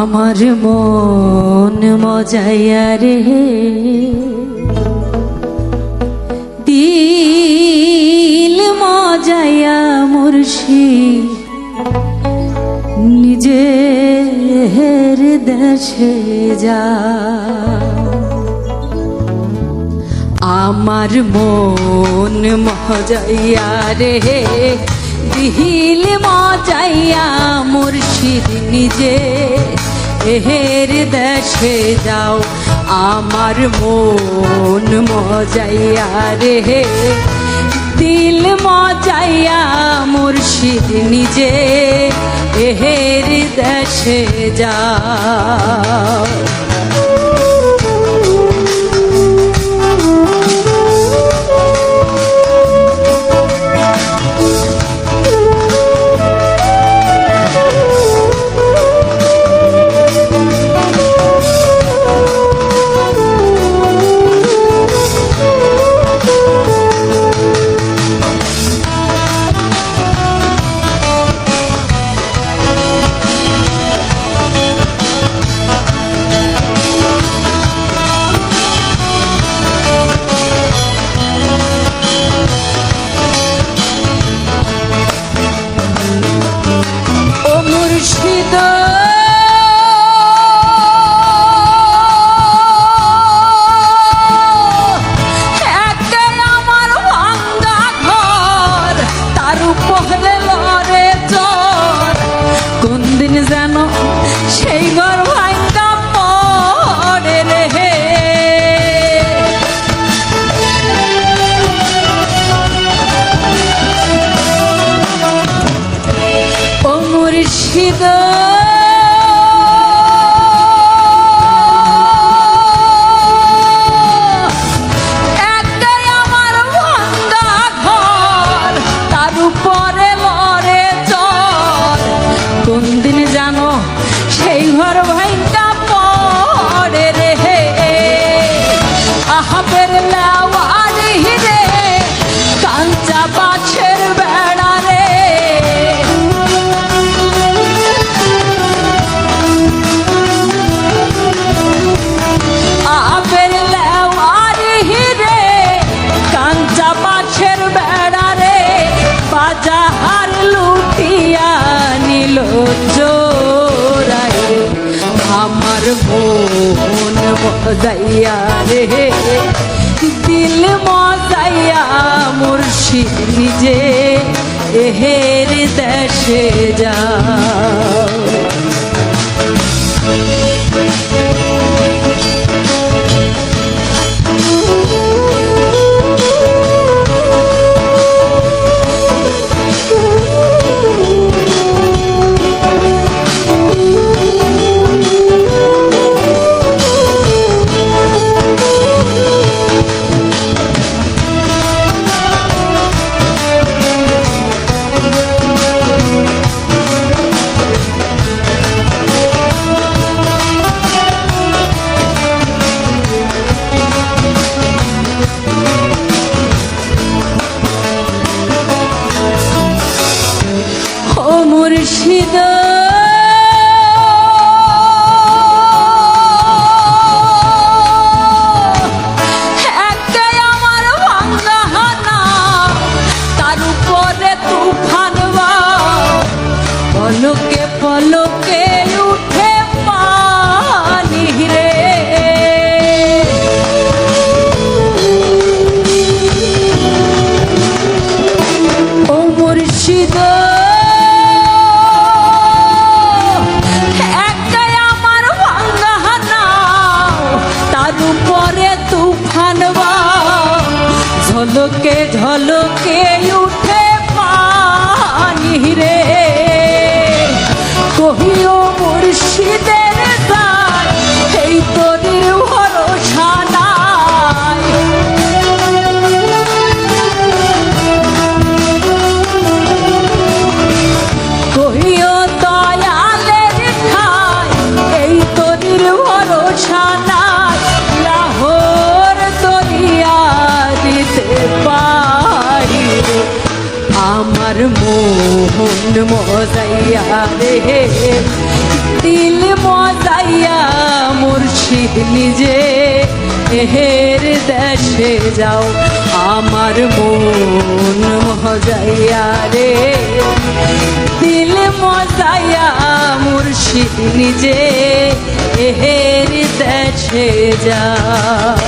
আমার মন মজাইয়া রে। দিল মজাইয়া মুর্শি নিজের দেশে যা। আমার মন মজাইয়া রে। দিল মজাইয়া মুর্শিদ নিজে এহের দেশে যাও আমার মন মজাইয়া রে দিল মজাইয়া মুর্শিদ নিজে এহের দেশে যাও। তার মজাইয়া রে। দিল মজাইয়া মুর্শিদ নিজে। এহের দেশে যা মুর্শিদ মুর্শিদের গান এই তোর ভরসা নাই। কহিও দয়ালের ঠাই, এই তোর ভরসা নাই। লাহোর দরিয়া দিতে পারি আমার মোহন মজাইয়া রে নিজে এহের দেশে যাও। আমার মন মজাইয়া রে। দিল মজাইয়া মুর্শিদ নিজে এহের দেশে যাও।